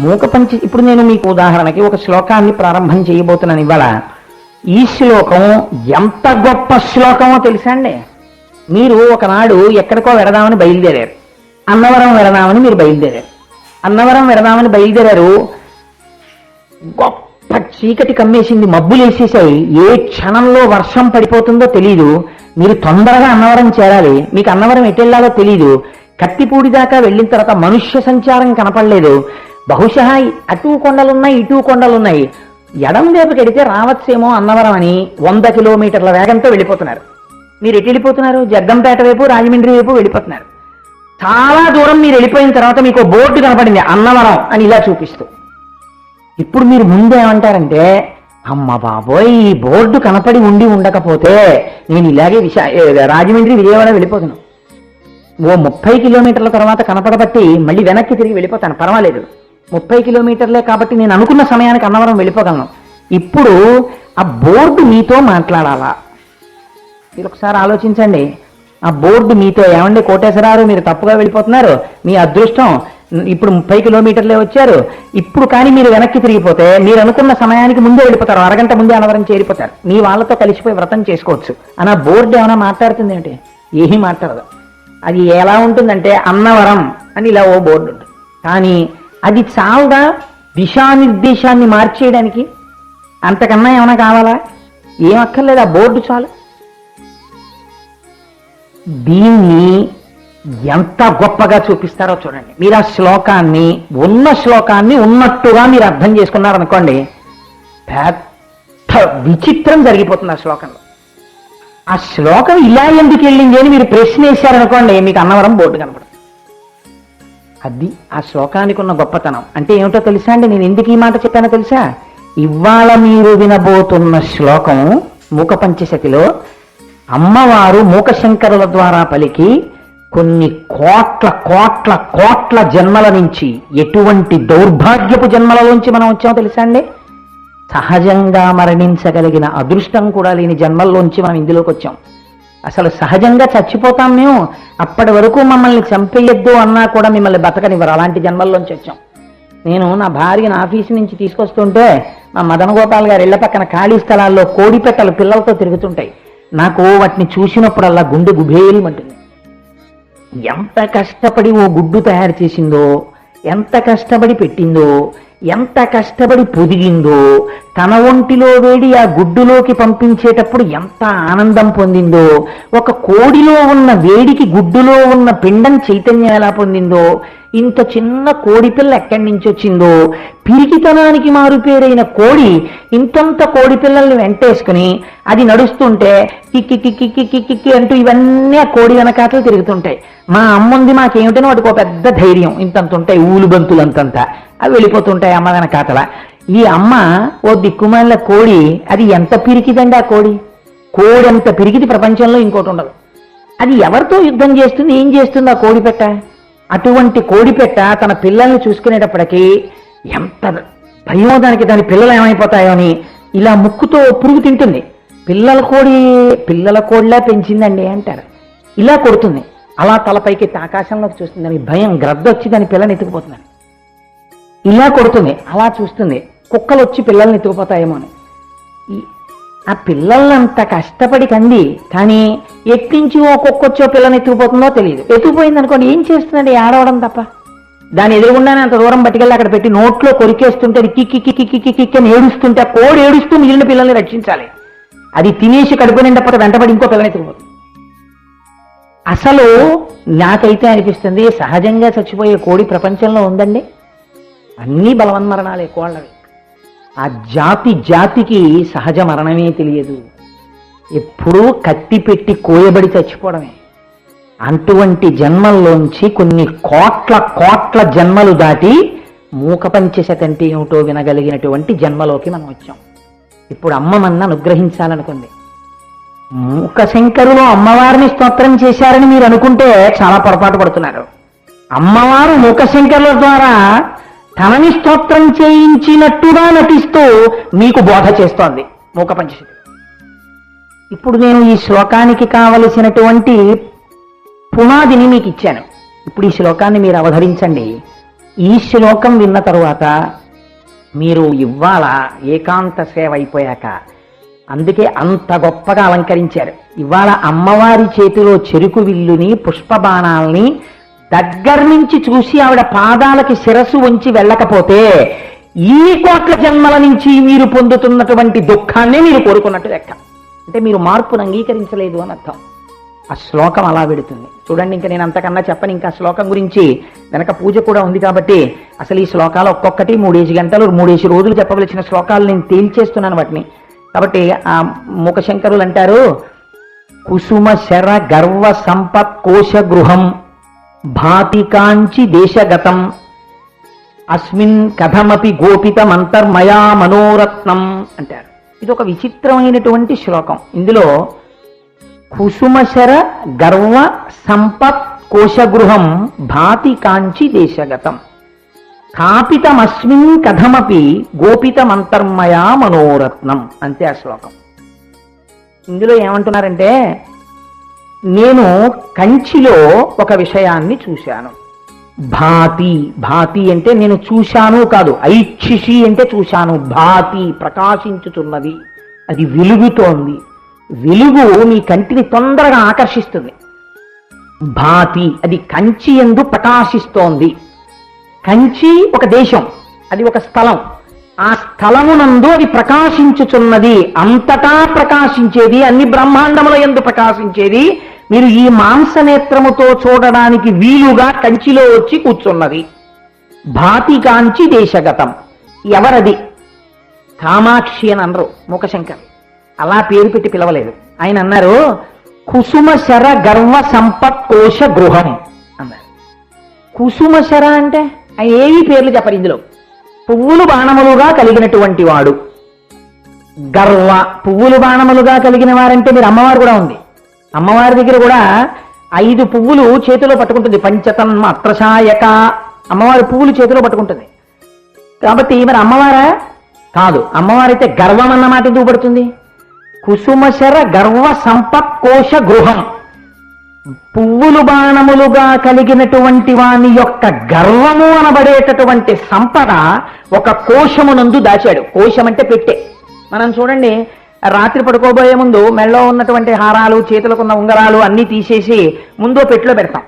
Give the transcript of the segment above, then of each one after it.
మూక పంచి ఇప్పుడు నేను మీకు ఉదాహరణకి ఒక శ్లోకాన్ని ప్రారంభం చేయబోతున్నాను ఇవాళ. ఈ శ్లోకం ఎంత గొప్ప శ్లోకమో తెలుసా అండి? మీరు ఒకనాడు ఎక్కడికో వెడదామని బయలుదేరారు. అన్నవరం వెడదామని మీరు బయలుదేరారు. అన్నవరం వెడదామని బయలుదేరారు. గొప్ప చీకటి కమ్మేసింది మబ్బులు వేసేసాయి ఏ క్షణంలో వర్షం పడిపోతుందో తెలియదు మీరు తొందరగా అన్నవరం చేరాలి. మీకు అన్నవరం ఎటెళ్ళాలో తెలియదు కత్తిపూడి దాకా వెళ్ళిన తర్వాత మనుష్య సంచారం కనపడలేదు. బహుశా అటు కొండలున్నాయి ఇటు కొండలున్నాయి. ఎడం వైపుకి కడితే రావచ్చేమో అన్నవరం అని వంద కిలోమీటర్ల వేగంతో వెళ్ళిపోతున్నారు. మీరు ఎటు వెళ్ళిపోతున్నారు? జగ్గంపేట వైపు రాజమండ్రి వైపు వెళ్ళిపోతున్నారు. చాలా దూరం మీరు వెళ్ళిపోయిన తర్వాత మీకు బోర్డు కనపడింది అన్నవరం అని ఇలా చూపిస్తూ. ఇప్పుడు మీరు ముందేమంటారంటే అమ్మ బాబోయ్ ఈ బోర్డు కనపడి ఉండి ఉండకపోతే నేను ఇలాగే విశా రాజమండ్రి విజయవాడ వెళ్ళిపోతున్నాను ఓ ముప్పై కిలోమీటర్ల తర్వాత కనపడబట్టి మళ్ళీ వెనక్కి తిరిగి వెళ్ళిపోతాను పర్వాలేదు. ముప్పై కిలోమీటర్లే కాబట్టి నేను అనుకున్న సమయానికి అన్నవరం వెళ్ళిపోగలను. ఇప్పుడు ఆ బోర్డు మీతో మాట్లాడాలా? మీరు ఒకసారి ఆలోచించండి. ఆ బోర్డు మీతో ఏమండి కోటేశ్వరారు మీరు తప్పుగా వెళ్ళిపోతున్నారు. మీ అదృష్టం ఇప్పుడు ముప్పై కిలోమీటర్లే వచ్చారు. ఇప్పుడు కానీ మీరు వెనక్కి తిరిగిపోతే మీరు అనుకున్న సమయానికి ముందే వెళ్ళిపోతారు. అరగంట ముందే అనవరం చేరిపోతారు. మీ వాళ్ళతో కలిసిపోయి వ్రతం చేసుకోవచ్చు. అని ఆ బోర్డు ఏమైనా మాట్లాడుతుంది ఏంటి ఏమీ మాట్లాడదు. అది ఎలా ఉంటుందంటే అన్నవరం అని ఇలా ఓ బోర్డు ఉంటుంది. కానీ అది చాలుదా దిశానిర్దేశాన్ని మార్చేయడానికి అంతకన్నా ఏమైనా కావాలా? ఏం అక్కర్లేదు ఆ బోర్డు చాలు. దీన్ని ఎంత గొప్పగా చూపిస్తారో చూడండి. మీరు ఆ శ్లోకాన్ని ఉన్న శ్లోకాన్ని ఉన్నట్టుగా మీరు అర్థం చేసుకున్నారనుకోండి పెద్ద విచిత్రం జరిగిపోతుంది ఆ శ్లోకంలో. ఆ శ్లోకం ఇలా ఎందుకు వెళ్ళింది అని మీరు ప్రశ్న వేశారనుకోండి మీకు అన్నవరం బోర్డు కనపడుతుంది అది ఆ శ్లోకానికి ఉన్న గొప్పతనం. అంటే ఏమిటో తెలుసా అండి? నేను ఎందుకు ఈ మాట చెప్పానో తెలుసా? ఇవాళ మీరు వినబోతున్న శ్లోకం మూక పంచశతిలో అమ్మవారు మూకశంకరుల ద్వారా పలికి కొన్ని కోట్ల కోట్ల కోట్ల జన్మల నుంచి ఎటువంటి దౌర్భాగ్యపు జన్మలలోంచి మనం వచ్చామో తెలుసా అండి? సహజంగా మరణించగలిగిన అదృష్టం కూడా లేని జన్మల్లోంచి మనం ఇందులోకి వచ్చాం. అసలు సహజంగా చచ్చిపోతాం మేము. అప్పటి వరకు మమ్మల్ని చంపేయద్దు అన్నా కూడా మిమ్మల్ని బతకనివ్వరు. అలాంటి జన్మల్లోంచి వచ్చాం. నేను నా భార్యను ఆఫీస్ నుంచి తీసుకొస్తుంటే మా మదన గోపాల్ గారి ఇళ్ళ పక్కన ఖాళీ స్థలాల్లో కోడిపెట్టలు పిల్లలతో తిరుగుతుంటాయి. నాకు వాటిని చూసినప్పుడల్లా గుండె గుబేలుమంటుంది. ఎంత కష్టపడి ఓ గుడ్డు తయారు చేసిందో ఎంత కష్టపడి పెట్టిందో ఎంత కష్టపడి పొదిగిందో తన ఒంటిలో వేడి ఆ గుడ్డులోకి పంపించేటప్పుడు ఎంత ఆనందం పొందిందో ఒక కోడిలో ఉన్న వేడికి గుడ్డులో ఉన్న పిండం చైతన్యం ఎలా పొందిందో ఇంత చిన్న కోడి పిల్ల ఎక్కడి నుంచి వచ్చిందో పిరికితనానికి మారుపేరైన కోడి ఇంతంత కోడి పిల్లల్ని వెంటేసుకుని అది నడుస్తుంటే కిక్కి కిక్కి కిక్కి కిక్కి అంటూ ఇవన్నీ ఆ కోడి వెనకాతలు తిరుగుతుంటాయి. మా అమ్ముంది మాకేమిటనో వాటికి ఒక పెద్ద ధైర్యం. ఇంతంత ఉంటాయి ఊలు బంతులు అంతంత అవి వెళ్ళిపోతుంటాయి అమ్మ వెనకాతల. ఈ అమ్మ ఓ దిక్కుమాల కోడి అది ఎంత పిరికిదండి ఆ కోడి? కోడి ఎంత పిరికిది ప్రపంచంలో ఇంకోటి ఉండదు. అది ఎవరితో యుద్ధం చేస్తుంది ఏం చేస్తుంది ఆ కోడి పెట్ట? అటువంటి కోడి పెట్ట తన పిల్లల్ని చూసుకునేటప్పటికీ ఎంత భయమో దానికి దాని పిల్లలు ఏమైపోతాయో అని ఇలా ముక్కుతో పురుగు తింటుంది. పిల్లల కోడి పిల్లల కోడిలా పెంచిందండి అంటారు. ఇలా కొడుతుంది. అలా తలపైకి ఆకాశంలోకి చూస్తుంది. దాని భయం గ్రద్ద వచ్చి దాని పిల్లని ఎత్తుకుపోతుందని ఇలా కొడుతుంది. అలా చూస్తుంది. కుక్కలు వచ్చి పిల్లల్ని ఎత్తుకుపోతాయేమో అని. ఆ పిల్లల్ని అంత కష్టపడి కంది కానీ ఎక్కించి ఓ కుక్క వచ్చి ఓ పిల్లని ఎత్తుకుపోతుందో తెలియదు ఎత్తుకుపోయింది అనుకోండి ఏం చేస్తుందండి? ఆడవడం తప్ప. దాని ఎదురుగుండానే అంత దూరం పట్టుకెళ్ళి అక్కడ పెట్టి నోట్లో కొరికేస్తుంటే కిక్కి కిక్కి కిక్కి కిక్కి అని ఏడుస్తుంటే కోడి ఏడుస్తూ మిగిలిన పిల్లల్ని రక్షించాలి. అది తినేసి కడుపు నిండకపోతే వెంటబడి ఇంకో పిల్లని ఎత్తుకుపోతుంది. అసలు నాకైతే అనిపిస్తుంది సహజంగా చచ్చిపోయే కోడి ప్రపంచంలో ఉందండి. అన్నీ బలవన్మరణాలే వాళ్ళవి. ఆ జాతి జాతికి సహజ మరణమే తెలియదు. ఎప్పుడూ కత్తి పెట్టి కోయబడి చచ్చిపోవడమే. అటువంటి జన్మల్లోంచి కొన్ని కోట్ల కోట్ల జన్మలు దాటి మూకపంచశత అంటే ఏమిటో వినగలిగినటువంటి జన్మలోకి మనం వచ్చాం. ఇప్పుడు అమ్మ మన అనుగ్రహించాలనుకుంది. మూకశంకరులు అమ్మవారిని స్తోత్రం చేశారని మీరు అనుకుంటే చాలా పొరపాటు పడుతున్నారు. అమ్మవారు మూకశంకరుల ద్వారా తనని స్తోత్రం చేయించినట్టుగా నటిస్తూ మీకు బోధ చేస్తోంది. మూక పంచశతి. ఇప్పుడు నేను ఈ శ్లోకానికి కావలసినటువంటి పునాదిని మీకు ఇచ్చాను. ఇప్పుడు ఈ శ్లోకాన్ని మీరు అవధరించండి. ఈ శ్లోకం విన్న తరువాత మీరు ఇవాళ ఏకాంత సేవ అయిపోయాక అందుకే అంత గొప్పగా అలంకరించారు. ఇవాళ అమ్మవారి చేతిలో చెరుకు విల్లుని పుష్పబాణాల్ని దగ్గర నుంచి చూసి ఆవిడ పాదాలకి శిరస్సు ఉంచి వెళ్ళకపోతే ఈ కోట్ల జన్మల నుంచి మీరు పొందుతున్నటువంటి దుఃఖాన్ని మీరు కోరుకున్నట్టు లెక్క. అంటే మీరు మార్పును అంగీకరించలేదు అని అర్థం. ఆ శ్లోకం అలా పెడుతుంది చూడండి ఇంకా నేను అంతకన్నా చెప్పను. ఇంకా శ్లోకం గురించి వెనక పూజ కూడా ఉంది కాబట్టి అసలు ఈ శ్లోకాలు ఒక్కొక్కటి మూడేసి గంటలు మూడేసి రోజులు చెప్పవలసిన శ్లోకాలు నేను తేల్చేస్తున్నాను వాటిని. కాబట్టి ఆ ముఖశంకరులు అంటారు కుసుమ శర గర్వ సంపత్ కోశ గృహం. భాతికాంచి దేశగతం అస్మిన్ కథమపి గోపితమంతర్మయా మనోరత్నం అంటారు. ఇది ఒక విచిత్రమైనటువంటి శ్లోకం. ఇందులో కుసుమశర గర్వ సంపత్ కోశగృహం భాతి కాంచి దేశగతం. కాపితమస్మిన్ కథమపి గోపితమంతర్మయా మనోరత్నం అంతే ఆ శ్లోకం. ఇందులో ఏమంటున్నారంటే నేను కంచిలో ఒక విషయాన్ని చూశాను. భాతి భాతి అంటే నేను చూశాను కాదు ఐక్షిషి అంటే చూశాను. భాతి ప్రకాశించుతున్నది. అది వెలుగుతోంది. వెలుగు నీ కంటిని తొందరగా ఆకర్షిస్తుంది. భాతి అది కంచి ఎందు ప్రకాశిస్తోంది. కంచి ఒక దేశం అది ఒక స్థలం. ఆ స్థలమునందు అది ప్రకాశించుచున్నది. అంతటా ప్రకాశించేది అన్ని బ్రహ్మాండముల ఎందు ప్రకాశించేది మీరు ఈ మాంసనేత్రముతో చూడడానికి వీలుగా కంచిలో వచ్చి కూర్చున్నది. భాతి కాంచి దేశగతం. ఎవరది? కామాక్షి అని అనరు ముఖశంకర్ అలా పేరు పెట్టి పిలవలేదు. ఆయన అన్నారు కుసుమశర గర్వ సంపత్ కోశ గృహం అన్నారు. కుసుమ శర అంటే ఆయన ఏవి పేర్లు చెప్పరు ఇందులో. పువ్వులు బాణములుగా కలిగినటువంటి వాడు. గర్వ పువ్వులు బాణములుగా కలిగిన వారంటే మీరు అమ్మవారు కూడా ఉంది. అమ్మవారి దగ్గర కూడా ఐదు పువ్వులు చేతిలో పట్టుకుంటుంది. పంచతన్మ అత్రసాయక అమ్మవారి పువ్వులు చేతిలో పట్టుకుంటుంది. కాబట్టి మరి అమ్మవారా కాదు అమ్మవారైతే గర్వం అన్న మాట ఎందుకు పడుతుంది? కుసుమశర గర్వ సంపత్ కోశ గృహం. పువ్వులు బాణములుగా కలిగినటువంటి వాని యొక్క గర్వము అనబడేటటువంటి సంపద ఒక కోశమునందు దాచాడు. కోశం అంటే పెట్టే. మనం చూడండి రాత్రి పడుకోబోయే ముందు మెళ్ళలో ఉన్నటువంటి హారాలు చేతులకున్న ఉంగరాలు అన్నీ తీసేసి ముందో పెట్టిలో పెడతాం.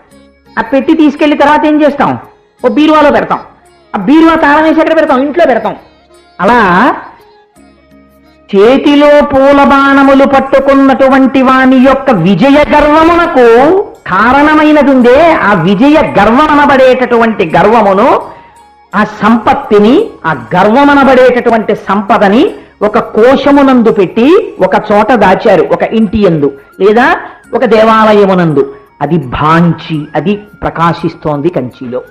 ఆ పెట్టి తీసుకెళ్ళి తర్వాత ఏం చేస్తాం? ఓ బీరువాలో పెడతాం. ఆ బీరువా తాళం వేసి ఎక్కడ పెడతాం. ఇంట్లో పెడతాం. అలా చేతిలో పూలబాణములు పట్టుకున్నటువంటి వాని యొక్క విజయ గర్వమునకు కారణమైనది ఉందే ఆ విజయ గర్వమనబడేటటువంటి గర్వమును ఆ సంపత్తిని ఆ గర్వమనబడేటటువంటి సంపదని ఒక కోశమునందు పెట్టి ఒక చోట దాచారు ఒక ఇంటి యందు లేదా ఒక దేవాలయమునందు. అది భాంచి అది ప్రకాశిస్తోంది కంచిలో.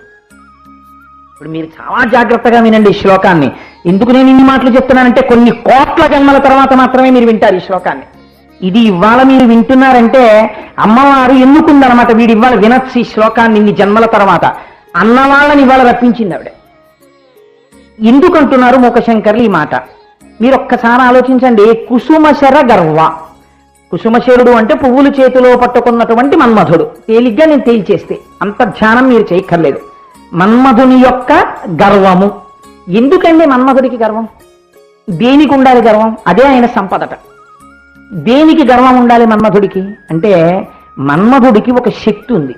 ఇప్పుడు మీరు చాలా జాగ్రత్తగా వినండి ఈ శ్లోకాన్ని. ఎందుకు నేను ఇన్ని మాటలు చెప్తున్నానంటే కొన్ని కోట్ల జన్మల తర్వాత మాత్రమే మీరు వింటారు ఈ శ్లోకాన్ని. ఇది ఇవాళ మీరు వింటున్నారంటే అమ్మవారు ఎన్నుకుందనమాట వీడు ఇవాళ వినొచ్చు ఈ శ్లోకాన్ని ఇన్ని జన్మల తర్వాత. అన్నవాళ్ళని ఇవాళ రప్పించింది ఆవిడ. ఎందుకు అంటున్నారు మూకశంకర్లు ఈ మాట? మీరు ఒక్కసారి ఆలోచించండి. కుసుమశర గర్వ. కుసుమశరుడు అంటే పువ్వులు చేతిలో పట్టుకున్నటువంటి మన్మధుడు. తేలిగ్గా నేను తేల్చేస్తే అంత ధ్యానం మీరు చేయక్కర్లేదు. మన్మధుని యొక్క గర్వము. ఎందుకండి మన్మధుడికి గర్వం? దేనికి ఉండాలి గర్వం? అదే ఆయన సంపదట. దేనికి గర్వం ఉండాలి మన్మధుడికి? అంటే మన్మధుడికి ఒక శక్తి ఉంది.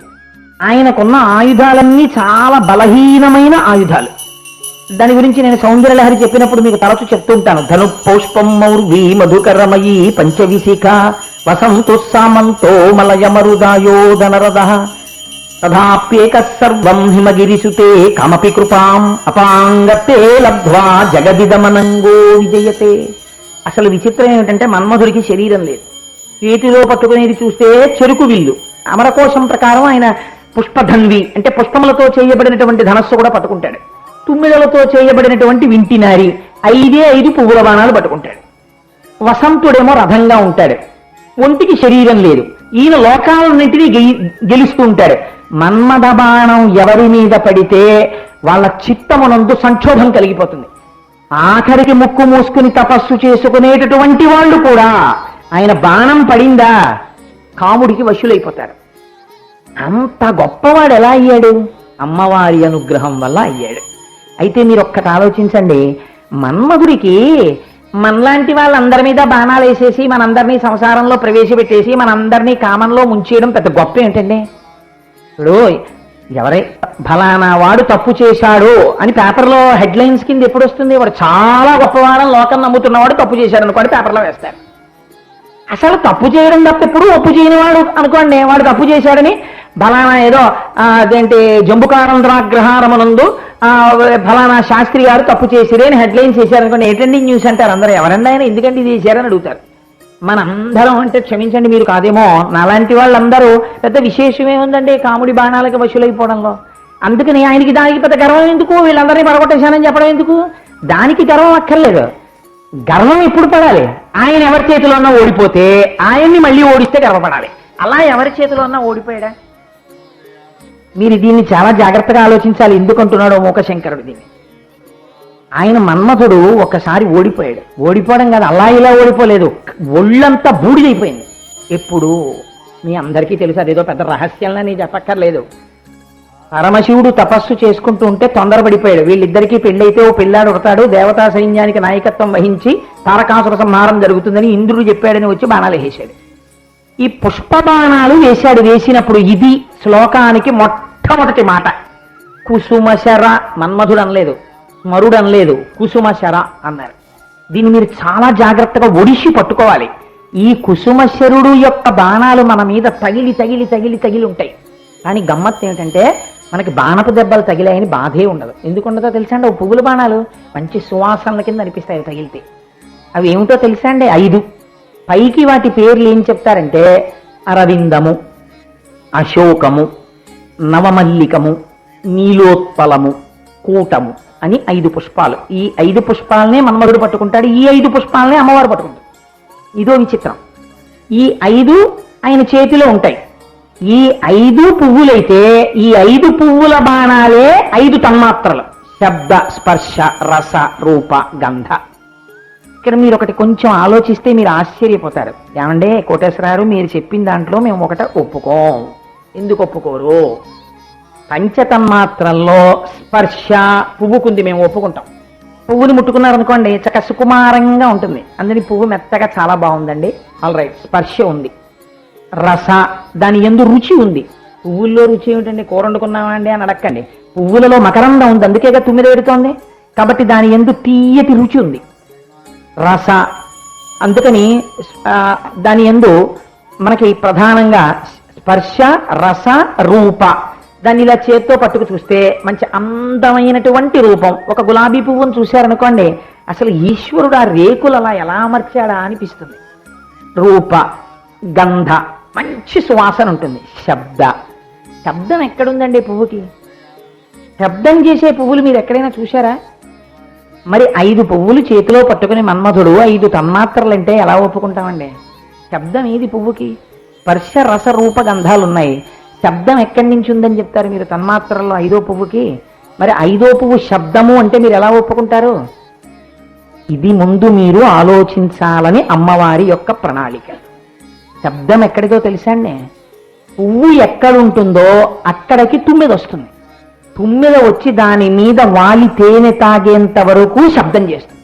ఆయనకున్న ఆయుధాలన్నీ చాలా బలహీనమైన ఆయుధాలు. దాని గురించి నేను సౌందర్యలహరి చెప్పినప్పుడు మీకు తరచు చెప్తుంటాను ధను పౌష్పం మౌర్వి మధుకరమయీ పంచవిశిఖ వసంతు సామంతో మలయమరుదాయో ధనరథ తథాప్యేక సర్వం హిమగిరిసుతే కమపి కృపాం అపాంగతే లబ్ధ్వా జగదిదమనంగో విజయతే. అసలు విచిత్రం ఏమిటంటే మన్మధుడికి శరీరం లేదు. చేతిలో పట్టుకునేది చూస్తే చెరుకు విల్లు. అమరకోశం ప్రకారం ఆయన పుష్పధన్వి అంటే పుష్పములతో చేయబడినటువంటి ధనస్సు కూడా పట్టుకుంటాడు. తుమ్మిదలతో చేయబడినటువంటి వింటినారి ఐదే ఐదు పువ్వుల బాణాలు పట్టుకుంటాడు. వసంతుడేమో రథంగా ఉంటాడు. ఒంటికి శరీరం లేదు. ఈయన లోకాలన్నింటినీ గెలుస్తూ ఉంటాడు. మన్మథ బాణం ఎవరి మీద పడితే వాళ్ళ చిత్తమునందు సంక్షోభం కలిగిపోతుంది. ఆఖరికి ముక్కు మూసుకుని తపస్సు చేసుకునేటటువంటి వాళ్ళు కూడా ఆయన బాణం పడిందా? కాముడికి వశులైపోతారు. అంత గొప్పవాడు ఎలా అయ్యాడు? అమ్మవారి అనుగ్రహం వల్ల అయ్యాడు. అయితే మీరు ఒక్కటి ఆలోచించండి. మన్మధుడికి మనలాంటి వాళ్ళందరి మీద బాణాలు వేసేసి మనందరినీ సంసారంలో ప్రవేశపెట్టేసి మనందరినీ కామంలో ముంచేయడం పెద్ద గొప్ప ఏంటండి ఇప్పుడు ఎవరై ఫలానా వాడు తప్పు చేశాడు అని పేపర్లో హెడ్లైన్స్ కింద ఎప్పుడు వస్తుంది? వాడు చాలా గొప్పవాడని లోకం నమ్ముతున్నవాడు తప్పు చేశాడు అనుకోండి పేపర్లో వేస్తారు. అసలు తప్పు చేయడం తప్ప ఎప్పుడు ఒప్పు చేయనివాడు అనుకోండి. వాడు తప్పు చేశాడని బలానా ఏదో అదేంటి జంబుకానంద్రాగ్రహారమునందు ఫలానా శాస్త్రి గారు తప్పు చేసిరే అని హెడ్లైన్స్ చేశారనుకోండి ఏంటండి న్యూస్ అంటారు? అందరూ ఎవరండి ఆయన? ఎందుకంటే ఇది చేశారని అడుగుతారు. మనందరం అంటే క్షమించండి మీరు కాదేమో. నాలాంటి వాళ్ళందరూ పెద్ద విశేషమే ఉందండి కాముడి బాణాలకి వశులైపోవడంలో. అందుకని ఆయనకి దానికి పెద్ద గర్వం ఎందుకు? వీళ్ళందరినీ పడగొట్టేశానని చెప్పడం ఎందుకు? దానికి గర్వం అక్కర్లేదు. గర్వం ఎప్పుడు పడాలి? ఆయన ఎవరి చేతిలో ఉన్నా ఓడిపోతే ఆయన్ని మళ్ళీ ఓడిస్తే గర్వపడాలి. అలా ఎవరి చేతిలో ఉన్నా ఓడిపోయాడా? మీరు దీన్ని చాలా జాగ్రత్తగా ఆలోచించాలి. ఎందుకు అంటున్నాడు మూకశంకరుడు దీన్ని. ఆయన మన్మథుడు ఒకసారి ఓడిపోయాడు. ఓడిపోవడం కాదు అలా ఇలా ఓడిపోలేదు. ఒళ్ళంతా బూడిదైపోయింది ఎప్పుడు? మీ అందరికీ తెలుసు అదేదో పెద్ద రహస్యంలా నేను చెప్పక్కర్లేదు. పరమశివుడు తపస్సు చేసుకుంటూ ఉంటే తొందరపడిపోయాడు. వీళ్ళిద్దరికీ పెళ్ళైతే ఓ పిల్లాడు ఉడతాడు దేవతా సైన్యానికి నాయకత్వం వహించి తారకాసుర సంహారం జరుగుతుందని ఇంద్రుడు చెప్పాడని వచ్చి బాణాలు వేసాడు. ఈ పుష్పబాణాలు వేశాడు వేసినప్పుడు ఇది శ్లోకానికి మొట్టమొదటి మాట. కుసుమశర మన్మధుడు అనలేదు. స్మరుడు అనలేదు కుసుమశర అన్నారు. దీన్ని మీరు చాలా జాగ్రత్తగా ఒడిసి పట్టుకోవాలి. ఈ కుసుమశరుడు యొక్క బాణాలు మన మీద తగిలి తగిలి తగిలి తగిలి ఉంటాయి. కానీ గమ్మత్ ఏమిటంటే మనకి బాణపు దెబ్బలు తగిలాయని బాధే ఉండదు. ఎందుకు ఉండదో తెలుసా అండి? ఓ పువ్వుల బాణాలు మంచి సువాసనల కింద అనిపిస్తాయి అవి తగిలితే. అవి ఏమిటో తెలుసా అండి? ఐదు. పైకి వాటి పేర్లు ఏం చెప్తారంటే అరవిందము అశోకము నవమల్లికము నీలోత్పలము కూటము. అని ఐదు పుష్పాలు. ఈ ఐదు పుష్పాలనే మన్మధుడు పట్టుకుంటాడు. ఈ ఐదు పుష్పాలనే అమ్మవారు పట్టుకుంటాడు. ఇదో విచిత్రం. ఈ ఐదు ఆయన చేతిలో ఉంటాయి. ఈ ఐదు పువ్వులైతే ఈ ఐదు పువ్వుల బాణాలే ఐదు తన్మాత్రలు. శబ్ద స్పర్శ రస రూప గంధ. ఇక్కడ మీరు ఒకటి కొంచెం ఆలోచిస్తే మీరు ఆశ్చర్యపోతారు. ఏమండే కోటేశ్వరారు మీరు చెప్పిన దాంట్లో మేము ఒకట ఒప్పుకోం. ఎందుకు ఒప్పుకోరు? పంచతన్మాత్రల్లో స్పర్శ పువ్వుకుంది మేము ఒప్పుకుంటాం. పువ్వుని ముట్టుకున్నారనుకోండి చక్క సుకుమారంగా ఉంటుంది. అందుని పువ్వు మెత్తగా చాలా బాగుందండి. ఆల్ రైట్ స్పర్శ ఉంది. రస దాని ఎందు రుచి ఉంది. పువ్వుల్లో రుచి ఏమిటండి? కూర వండుకున్నామా అండి అని అడక్కండి. పువ్వులలో మకరందం ఉంది అందుకేగా తుమ్మిద పెడుతోంది కాబట్టి దాని ఎందు తీయటి రుచి ఉంది. రస అందుకని దాని ఎందు మనకి ప్రధానంగా స్పర్శ రస రూప. దాన్ని ఇలా చేత్తో పట్టుకు చూస్తే మంచి అందమైనటువంటి రూపం. ఒక గులాబీ పువ్వును చూశారనుకోండి అసలు ఈశ్వరుడు ఆ రేకులు అలా ఎలా అమర్చాడా అనిపిస్తుంది. రూప గంధ మంచి సువాసన ఉంటుంది. శబ్ద. శబ్దం ఎక్కడుందండి పువ్వుకి? శబ్దం చేసే పువ్వులు మీరు ఎక్కడైనా చూశారా? మరి ఐదు పువ్వులు చేతిలో పట్టుకుని మన్మధుడు ఐదు తన్మాత్రలంటే ఎలా ఒప్పుకుంటామండి? శబ్దం ఏది పువ్వుకి? స్పర్శ రస రూప గంధాలు ఉన్నాయి శబ్దం ఎక్కడి నుంచి ఉందని చెప్తారు మీరు? తన్మాత్రల్లో ఐదో పువ్వుకి. మరి ఐదో పువ్వు శబ్దము అంటే మీరు ఎలా ఒప్పుకుంటారు? ఇది ముందు మీరు ఆలోచించాలని అమ్మవారి యొక్క ప్రణాళిక. శబ్దం ఎక్కడిదో తెలిసాండి పువ్వు ఎక్కడుంటుందో అక్కడికి తుమ్మిద వస్తుంది. తుమ్మిద వచ్చి దాని మీద వాలి తేనె తాగేంత వరకు శబ్దం చేస్తుంది.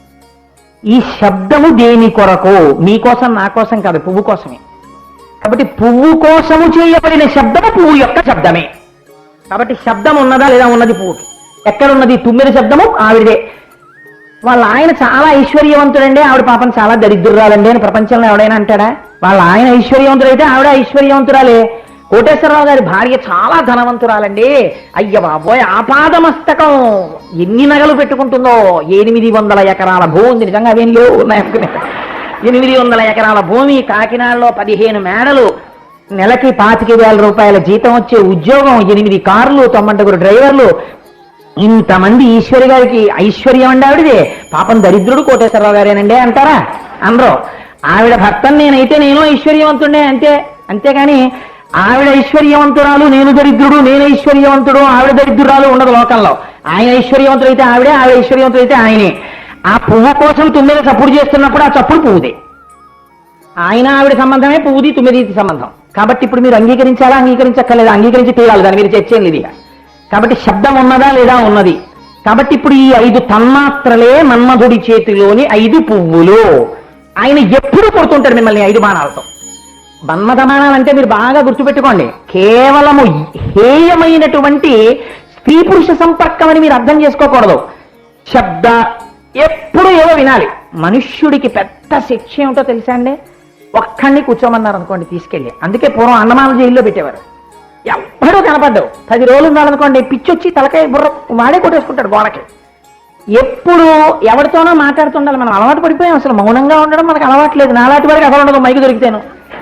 ఈ శబ్దము దేని కొరకు? మీకోసం నా కోసం కాదు పువ్వు కోసమే. కాబట్టి పువ్వు కోసము చేయబడిన శబ్దము పువ్వు యొక్క శబ్దమే. కాబట్టి శబ్దం ఉన్నదా లేదా ఉన్నది పువ్వుకి ఎక్కడున్నది? తుమ్మిన శబ్దము ఆవిడదే. వాళ్ళ ఆయన చాలా ఐశ్వర్యవంతుడండి ఆవిడ పాపం చాలా దరిద్రురాలండి అని ప్రపంచంలో ఎవడైనా అంటాడా? వాళ్ళ ఆయన ఐశ్వర్యవంతుడైతే ఆవిడ ఐశ్వర్యవంతురాలే. కోటేశ్వరరావు గారి భార్య చాలా ధనవంతురాలండి. అయ్య బాబోయ్ ఆపాదమస్తకం. ఎన్ని నగలు పెట్టుకుంటుందో? ఎనిమిది వందల ఎకరాల భూమి ఉంది నిజంగా అవేం లేవు ఉన్నాయనుకునే ఎనిమిది వందల ఎకరాల భూమి కాకినాడలో పదిహేను మేడలు. నెలకి పాతిక వేల రూపాయల జీతం వచ్చే ఉద్యోగం ఎనిమిది కార్లు తొమ్మంటగురు డ్రైవర్లు. ఇంతమంది ఈశ్వరి గారికి ఐశ్వర్యం అండి ఆవిడదే. పాపం దరిద్రుడు కోటేశ్వరరావు గారేనండి అంటారా? అనరు ఆవిడ భర్తను నేనైతే నేను ఐశ్వర్యవంతుండే అంతే. అంతేగాని ఆవిడ ఐశ్వర్యవంతురాలు నేను దరిద్రుడు నేను ఐశ్వర్యవంతుడు ఆవిడ దరిద్రురాలు ఉండదు లోకంలో. ఆయన ఐశ్వర్యవంతుడైతే ఆవిడే ఆవిడ ఐశ్వర్యవంతుడైతే ఆయనే. ఆ పువ్వు కోసం తొమ్మిది చప్పుడు చేస్తున్నప్పుడు ఆ చప్పుడు పువ్వుదే. ఆయన ఆవిడ సంబంధమే పువ్వుది తొమ్మిది సంబంధం. కాబట్టి ఇప్పుడు మీరు అంగీకరించాలా అంగీకరించక్కర్లేదు? అంగీకరించి తీరాలి దాని మీరు చర్చేం ఇది కాబట్టి శబ్దం ఉన్నదా లేదా ఉన్నది. కాబట్టి ఇప్పుడు ఈ ఐదు తన్మాత్రలే మన్మధుడి చేతిలోని ఐదు పువ్వులు. ఆయన ఎప్పుడు కొడుతుంటాడు మిమ్మల్ని ఐదు బాణాలతో? మన్మథమానాలు అంటే మీరు బాగా గుర్తుపెట్టుకోండి. కేవలము హేయమైనటువంటి స్త్రీ పురుష సంపర్కం అని మీరు అర్థం చేసుకోకూడదు. శబ్ద ఎప్పుడు ఏవో వినాలి. మనుష్యుడికి పెద్ద శిక్ష ఏమిటో తెలుసా అండి? ఒక్కడిని కూర్చోమన్నారు అనుకోండి తీసుకెళ్ళి. అందుకే పూర్వం అన్నమాన జైల్లో పెట్టేవారు. ఎవ్వడూ కనపడ్డావు. పది రోజులు ఉండాలనుకోండి పిచ్చొచ్చి తలకాయ బుర్ర వాడే కొట్టేసుకుంటాడు గోడకి. ఎప్పుడు ఎవరితోనో మాట్లాడుతుండాలి. మనం అలవాటు పడిపోయాం. అసలు మౌనంగా ఉండడం మనకు అలవాట్లేదు నాలాంటి వాడికి అసలు ఉండదు మైకి దొరికితేను.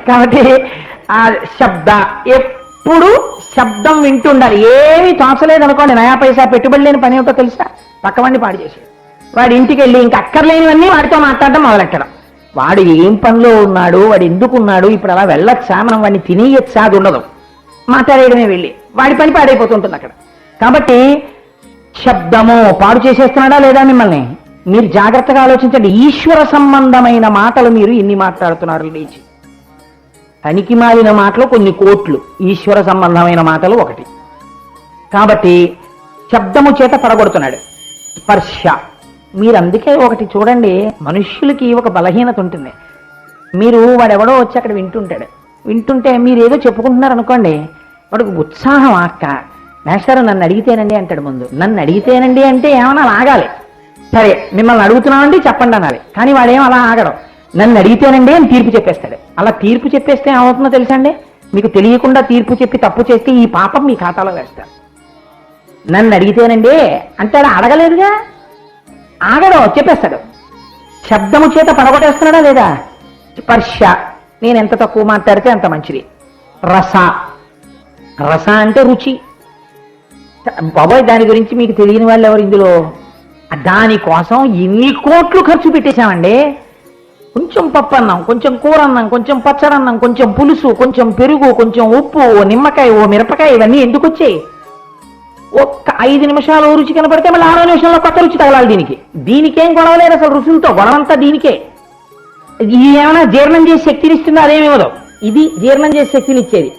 కాబట్టి ఆ శబ్ద ఎప్పుడు శబ్దం వింటుండాలి. ఏమీ తోచలేదు అనుకోండి నయా పైసా పెట్టుబడి లేని పని ఏమిటో తెలుసా? పక్కవాడిని పాడు చేసేది వాడి ఇంటికి వెళ్ళి ఇంకా అక్కర్లేనివన్నీ వాడితో మాట్లాడడం మొదలెట్టడం. వాడు ఏం పనిలో ఉన్నాడు వాడు ఎందుకు ఉన్నాడు ఇప్పుడు అలా వెళ్ళొచ్చా? మనం వాడిని తినేయచ్చా? అది ఉండదు. మాట్లాడేయడమే వెళ్ళి. వాడి పని పాడైపోతుంటుంది అక్కడ. కాబట్టి శబ్దము పాడు చేసేస్తున్నాడా లేదా మిమ్మల్ని? మీరు జాగ్రత్తగా ఆలోచించండి. ఈశ్వర సంబంధమైన మాటలు మీరు ఇన్ని మాట్లాడుతున్నారు లేచి. పనికి మారిన మాటలు కొన్ని కోట్లు. ఈశ్వర సంబంధమైన మాటలు ఒకటి. కాబట్టి శబ్దము చేత పడగొడుతున్నాడు. స్పర్శ. మీరు అందుకే ఒకటి చూడండి మనుష్యులకి ఒక బలహీనత ఉంటుంది. మీరు వాడెవడో వచ్చి అక్కడ వింటుంటాడు. వింటుంటే మీరు ఏదో చెప్పుకుంటున్నారు అనుకోండి వాడికి ఉత్సాహం అక్క మేస్టారు నన్ను అడిగితేనండి అంటాడు ముందు. నన్ను అడిగితేనండి అంటే ఏమన్నా ఆగాలి. సరే మిమ్మల్ని అడుగుతున్నామండి చెప్పండి అనాలి. కానీ వాడేం అలా ఆగడం. నన్ను అడిగితేనండి అని తీర్పు చెప్పేస్తాడు. అలా తీర్పు చెప్పేస్తే ఏమవుతుందో తెలుసండి మీకు తెలియకుండా తీర్పు చెప్పి తప్పు చేస్తే ఈ పాపం మీ ఖాతాలో వేస్తారు. నన్ను అడిగితేనండి అంటాడు. అడగలేదుగా? ఆగడం చెప్పేస్తాడు. శబ్దము చేత పడగొట్టేస్తున్నాడా లేదా? స్పర్శ. నేను ఎంత తక్కువ మాట్లాడితే అంత మంచిది. రస. రస అంటే రుచి. బాబాయ్ దాని గురించి మీకు తెలియని వాళ్ళు ఎవరు ఇందులో? దానికోసం ఎన్ని కోట్లు ఖర్చు పెట్టేశామండి. కొంచెం పప్పు అన్నం కొంచెం కూర అన్నం కొంచెం పచ్చడన్నం కొంచెం పులుసు కొంచెం పెరుగు కొంచెం ఉప్పు ఓ నిమ్మకాయ ఓ మిరపకాయ ఇవన్నీ ఎందుకు వచ్చాయి? ఒక్క ఐదు నిమిషాలు రుచి కనపడితే మళ్ళీ ఆరో నిమిషంలో కొత్త రుచి తగలాలి దీనికి. దీనికేం గొడవ లేదు అసలు రుచులతో గొడవంతా దీనికే. ఇది ఏమైనా జీర్ణం చేసే శక్తిని ఇస్తుందో? అదేమివ్వదు ఇది జీర్ణం చేసే శక్తిని ఇచ్చేది.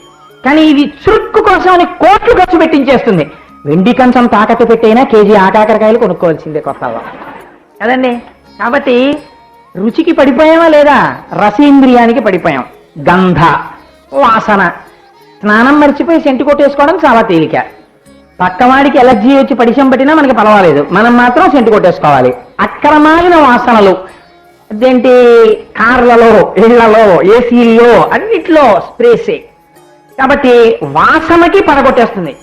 కానీ ఇది చురుక్కు కోసం అని కోట్లు ఖర్చు పెట్టించేస్తుంది. వెండి కంచం తాకట్టు పెట్టైనా కేజీ ఆకాకరకాయలు కొనుక్కోవాల్సిందే కొత్తలో కదండి? కాబట్టి రుచికి పడిపోయామా లేదా? రసేంద్రియానికి పడిపోయాం. గంధ వాసన. స్నానం మర్చిపోయి సెంటు కొట్టేసుకోవడం చాలా తేలిక. పక్కవాడికి ఎలర్జీ వచ్చి పడిశం పట్టినా మనకి పర్వాలేదు. మనం మాత్రం సెంటు కొట్టేసుకోవాలి. అక్రమాలిన వాసనలు. అదేంటి? కార్లలో ఇళ్ళలో ఏసీల్లో అన్నిట్లో స్ప్రేసే. కాబట్టి వాసనకి పడగొట్టేస్తుంది.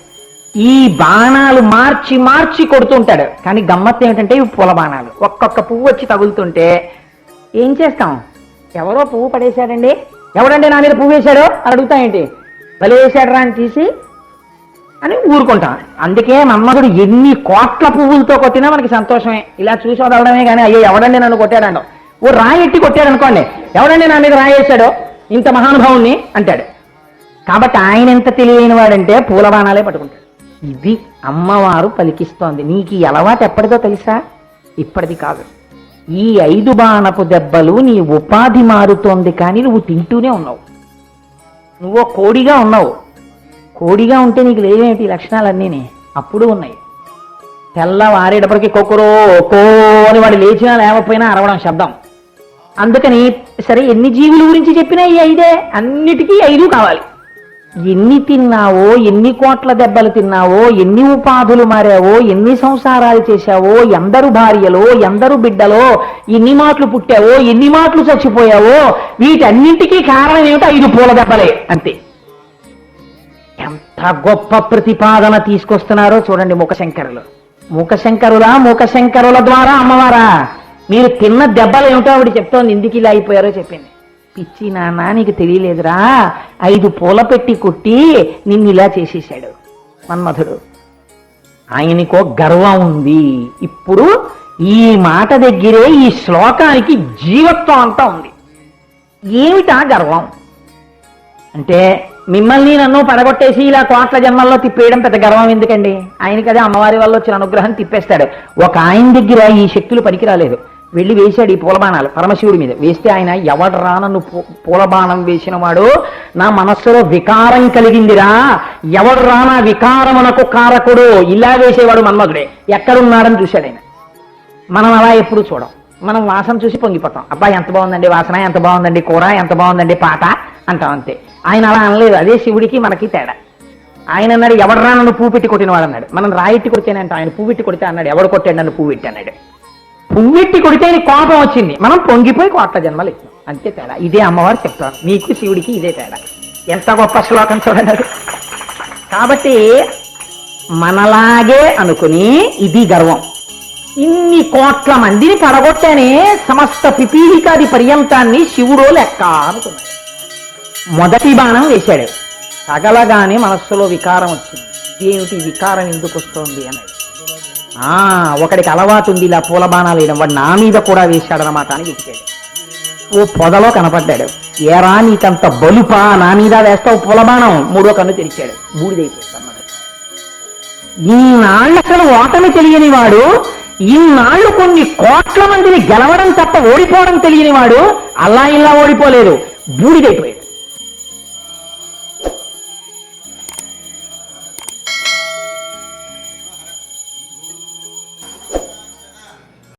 ఈ బాణాలు మార్చి మార్చి కొడుతుంటాడు. కానీ గమ్మత్తు ఏమిటంటే ఇవి పూల బాణాలు. ఒక్కొక్క పువ్వు వచ్చి తగులుతుంటే ఏం చేస్తాం? ఎవరో పువ్వు పడేశాడండి. ఎవడండి నా మీద పువ్వు వేశాడో? అని అడుగుతా ఏంటి? భలే వేశాడరా అని తీసి అని ఊరుకుంటాం. అందుకే మన్మధుడు ఎన్ని కోట్ల పువ్వులతో కొట్టినా మనకి సంతోషమే. ఇలా చూసి వదలడమే కానీ అయ్యో ఎవడండి నన్ను కొట్టాడండో? ఓ రాయి ఎట్టి కొట్టాడు అనుకోండి. ఎవడండి నా మీద రాయి వేశాడో? ఇంత మహానుభావుణ్ణి అంటాడు. కాబట్టి ఆయన ఎంత తెలియని వాడంటే పూల బాణాలే పట్టుకుంటాడు. ఇది అమ్మవారు పలికిస్తోంది. నీకు ఈ అలవాటు ఎప్పటిదో తెలుసా? ఇప్పటిది కాదు. ఈ ఐదు బాణపు దెబ్బలు నీ ఉపాధి మారుతోంది కానీ నువ్వు తింటూనే ఉన్నావు. నువ్వు కోడిగా ఉన్నావు. కోడిగా ఉంటే నీకు లేవేమిటి ఈ లక్షణాలన్నీని? అప్పుడు ఉన్నాయి. తెల్లవారేటప్పటికి కొక్కరో కో అని వాడు లేచినా లేకపోయినా అరవడం శబ్దం. అందుకని సరే ఎన్ని జీవుల గురించి చెప్పినా ఈ ఐదే అన్నిటికీ ఐదు కావాలి. ఎన్ని తిన్నావో ఎన్ని కోట్ల దెబ్బలు తిన్నావో ఎన్ని ఉపాధులు మారావో ఎన్ని సంసారాలు చేశావో ఎందరు భార్యలో ఎందరు బిడ్డలో ఎన్ని మాటలు పుట్టావో ఎన్ని మాటలు చచ్చిపోయావో వీటన్నింటికీ కారణం ఏమిటో ఐదు పూల దెబ్బలే అంతే. ఎంత గొప్ప ప్రతిపాదన తీసుకొస్తున్నారో చూడండి ముఖశంకరులు. ముఖశంకరుల ముఖశంకరుల ద్వారా అమ్మవారా మీరు తిన్న దెబ్బలు ఏమిటో ఆవిడ చెప్తోంది ఎందుకు ఇలా అయిపోయారో చెప్పింది. పిచ్చి నాన్న నీకు తెలియలేదురా ఐదు పూల పెట్టి కొట్టి నిన్ను ఇలా చేసేసాడు మన్మధుడు. ఆయనకో గర్వం ఉంది. ఇప్పుడు ఈ మాట దగ్గరే ఈ శ్లోకానికి జీవత్వం అంతా ఉంది. ఏమిటా గర్వం? అంటే మిమ్మల్ని నన్ను పడగొట్టేసి ఇలా కోట్ల జన్మల్లో తిప్పేయడం పెద్ద గర్వం ఎందుకండి? ఆయనకి అదే అమ్మవారి వల్ల వచ్చిన అనుగ్రహం తిప్పేస్తాడు. ఒక ఆయన దగ్గర ఈ శక్తులు పనికిరాలేదు. వెళ్ళి వేశాడు ఈ పూలబాణాలు పరమశివుడి మీద. వేస్తే ఆయన ఎవడరా నన్ను పూలబాణం వేసిన వాడు నా మనస్సులో వికారం కలిగిందిరా. ఎవడరా నా వికారమునకు కారకుడు? ఇలా వేసేవాడు మన్మధుడే. ఎక్కడున్నాడని చూశాడు ఆయన. మనం అలా ఎప్పుడు చూడం. మనం వాసన చూసి పొంగిపోతాం. అబ్బా ఎంత బాగుందండి వాసన ఎంత బాగుందండి కూర ఎంత బాగుందండి పాట అంటాం అంతే. ఆయన అలా అనలేదు. అదే శివుడికి మనకి తేడా. ఆయన అన్నాడు ఎవడరా నన్ను పువ్వు పెట్టి కొట్టినవాడు అన్నాడు. మనం రాయిట్టి కొడితేనంట. ఆయన పువ్వు పెట్టి కొడితే అన్నాడు ఎవడు కొట్టాడు నన్ను పువ్వు పెట్టి? అన్నాడు. పువ్వెట్టి కొడితే కోపం వచ్చింది. మనం పొంగిపోయి కోట్ల జన్మలు ఇచ్చాం. అంతే తేడా. ఇదే అమ్మవారు చెప్తారు. మీకు శివుడికి ఇదే తేడా. ఎంత గొప్ప శ్లోకం చూడండి కాబట్టి మనలాగే అనుకుని ఇది గర్వం. ఇన్ని కోట్ల మందిని పడగొట్టానే సమస్త పిపీలికాది పర్యంతాన్ని శివుడో లెక్క అనుకున్నాడు. మొదటి బాణం వేశాడు. తగలగానే మనస్సులో వికారం వచ్చింది. ఏమిటి వికారం ఎందుకు వస్తోంది అనేది ఆ ఒకడికి అలవాటు ఉంది ఇలా పూల బాణాలు వేయడం. వాడు నా మీద కూడా వేశాడనమాట అని చెప్పాడు ఓ పొదలో కనపడ్డాడు. ఏరా నీకంత బలుపా? నా మీద వేస్తావు పూల బాణం? మూడో కన్ను తెరిచాడు. బూడిదైపోతున్నాడు ఈనాళ్ళు అసలు ఓటమి తెలియని వాడు ఈనాళ్ళు కొన్ని కోట్ల మందిని గెలవడం తప్ప ఓడిపోవడం తెలియని వాడు అలా ఇలా ఓడిపోలేదు. బూడిదైపోయాడు.